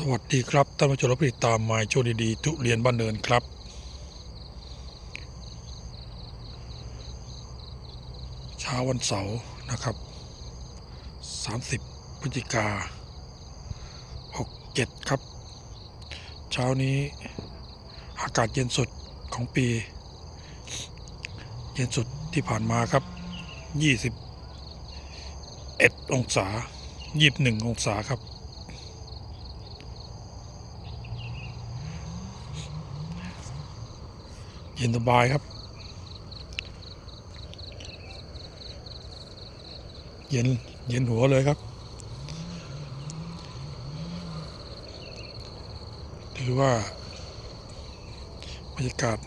สวัสดีครับท่านผู้ชมและผู้ติดตามมาโชว์ดีๆทุเรียนบ้านเนินครับ เช้าวันเสาร์นะครับ 30พฤศจิกา67 ครับ เช้านี้อากาศเย็นสุดของปี เย็นสุดที่ผ่านมาครับ 21 องศา 21 องศาครับ เย็นสบายครับ เย็นเย็นหัวเลยครับ ถือว่าบรรยากาศ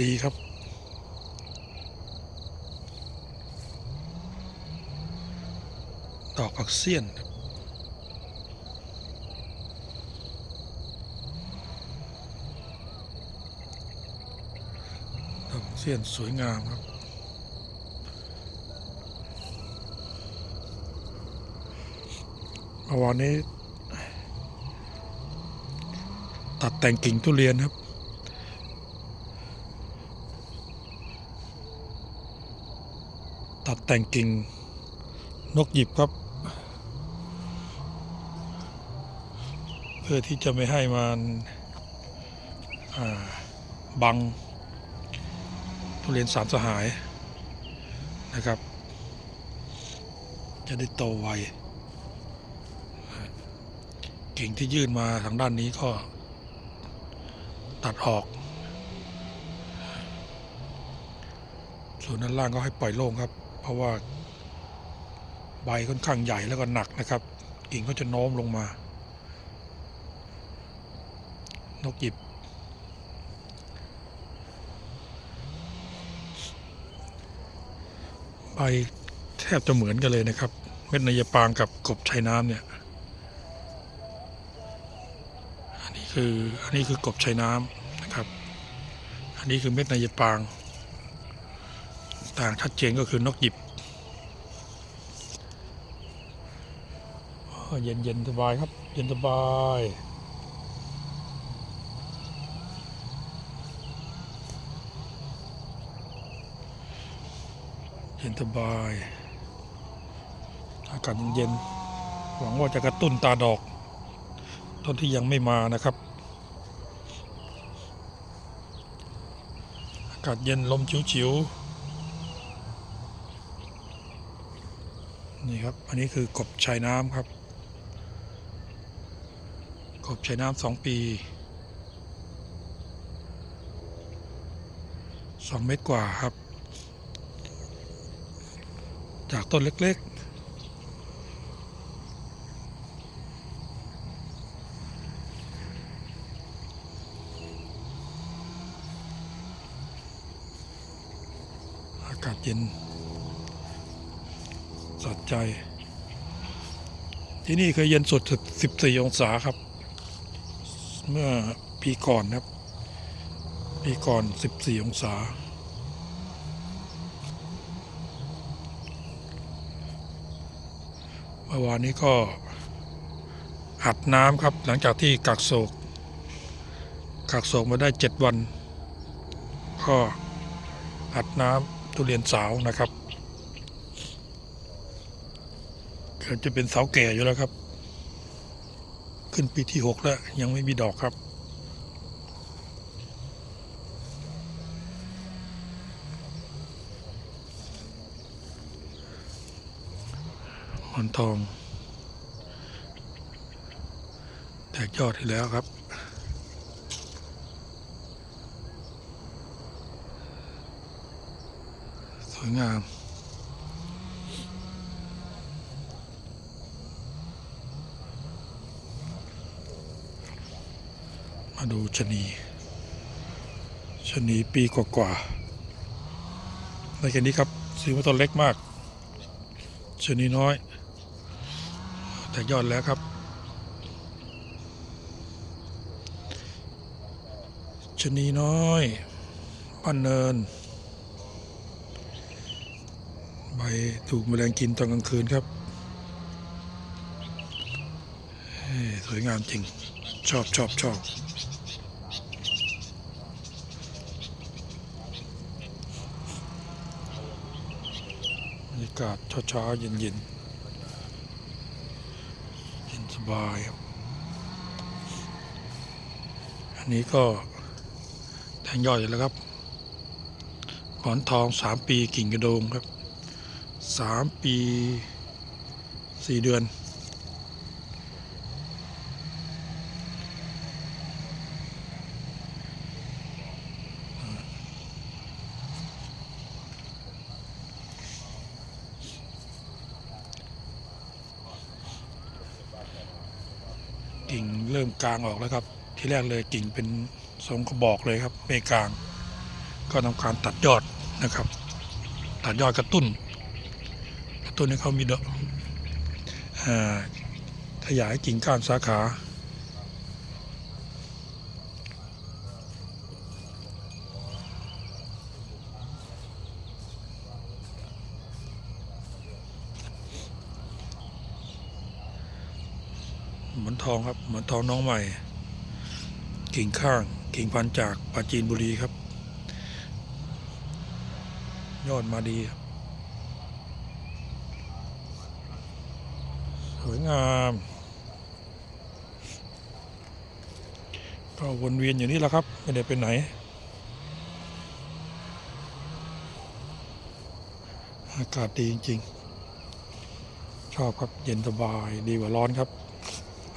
ดีครับดอกผักเสี้ยนครับ เซียนสวยงามครับ เมื่อวานนี้ ตัดแต่งกิ่งทุเรียนครับ ตัดแต่งกิ่งนกหยิบครับ เพื่อที่จะไม่ให้มันบัง ทุเรียนสามสหายนะครับ จะได้โตไวกิ่งที่ยื่นมาทางด้านนี้ก็ตัดออก ส่วนด้านล่างก็ให้ปล่อยโล่งครับ เพราะว่าใบค่อนข้างใหญ่แล้วก็หนักนะครับ กิ่งก็จะโน้มลงมา นกหยิบ ใบแทบจะเหมือนกันเลยนะครับ เม็ดนายปางกับกบชายน้ำเนี่ย อันนี้คืออันนี้คือกบชายน้ำนะครับ อันนี้คือเม็ดนายปาง ต่างชัดเจนก็คือนกหยิบเย็นเย็นสบายครับ เย็นสบาย เย็นสบาย อากาศเย็นๆหวังว่าจะกระตุ้นตาดอกต้นที่ยังไม่มานะครับ อากาศเย็นลมชิวๆนี่ครับ อันนี้คือกบชายน้ำครับ กบชายน้ำสองปีสองเมตรกว่าครับ จากต้นเล็กๆ อากาศเย็นสดใจ ที่นี่เคยเย็นสุดถึง14 องศาครับ เมื่อปีก่อนครับ ปีก่อน 14 องศา เมื่อวานนี้ก็อัดน้ำครับ หลังจากที่กักโศก กักโศกมาได้เจ็ดวัน ก็อัดน้ำทุเรียนสาวนะครับเกือบจะเป็นเสาแก่อยู่แล้วครับ ขึ้นปีที่หกแล้วยังไม่มีดอกครับ หอนทอง แตกยอดที่แล้วครับ สวยงามมาดูชะนีชะนีปีกว่าๆในแค่นี้ครับซื้อมาต้นเล็กมากชะนีน้อย แต่ยอดแล้วครับ ชนีน้อยบ้านเนิน ใบถูกแมลงกินตอนกลางคืนครับ สวยงามจริง ชอบชอบชอบบรรยากาศเช้าๆเย็นๆ บายอันนี้ก็แทงยอดอยู่แล้วครับหอนทองสามปีกิ่งกระโดงครับสามปีสี่เดือน กิ่ง เริ่มกลางออกแล้วครับ ที่แรกเลยกิ่งเป็นทรงกระบอกเลยครับไม่กลาง ก็ทำการตัดยอดนะครับ ตัดยอดกระตุ้น กระตุ้นให้เขามีดอกขยายกิ่งก้านสาขา ทองครับหมอนทองน้องใหม่กิ่งข้างกิ่งพันจากปราจีนบุรีครับ ยอดมาดีสวยงามก็วนเวียนอยู่นี่แหละครับ ไม่ได้ไปไหน อากาศดีจริง ๆ ชอบครับเย็นสบายดีกว่าร้อนครับ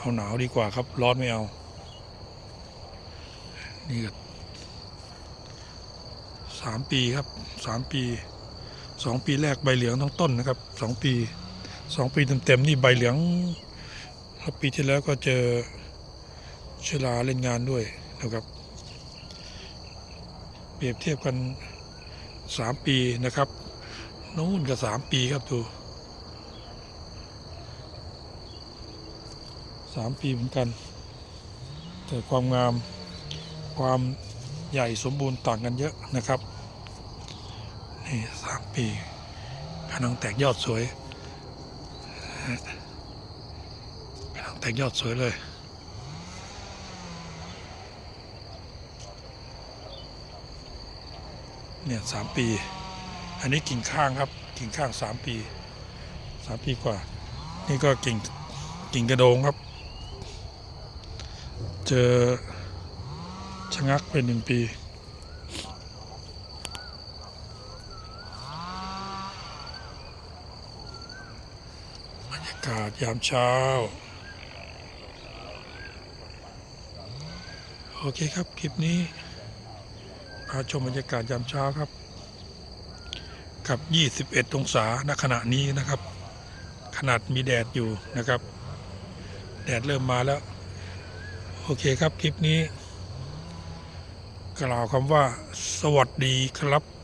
เอาหนาวดีกว่าครับ ร้อนไม่เอา นี่ก็สามปีครับสามปีสองปีแรกใบเหลืองทั้งต้นนะครับสองปีสองปีเต็มๆนี่ใบเหลืองปีที่แล้วก็เจอเชื้อราเล่นงานด้วยนะครับ เปรียบเทียบกันสามปีนะครับ นู่นก็สามปีครับดู สามปีเหมือนกัน แต่ความงามความใหญ่สมบูรณ์ต่างกันเยอะนะครับนี่สามปีกำลังแตกยอดสวยกำลังแตกยอดสวยเลยเนี่ยสามปี อันนี้กิ่งข้างครับกิ่งข้างสามปีสามปีกว่า นี่ก็กิ่งกิ่งกระโดงครับ เจอชะงักไปหนึ่งปีบรรยากาศยามเช้า โอเคครับ คลิปนี้พาชมบรรยากาศยามเช้าครับ กับ 21 องศาณขณะนี้นะครับ ขนาดมีแดดอยู่นะครับ แดดเริ่มมาแล้ว อเคครับ คลิปนี้ กล่าวคำว่า สวัสดีครับ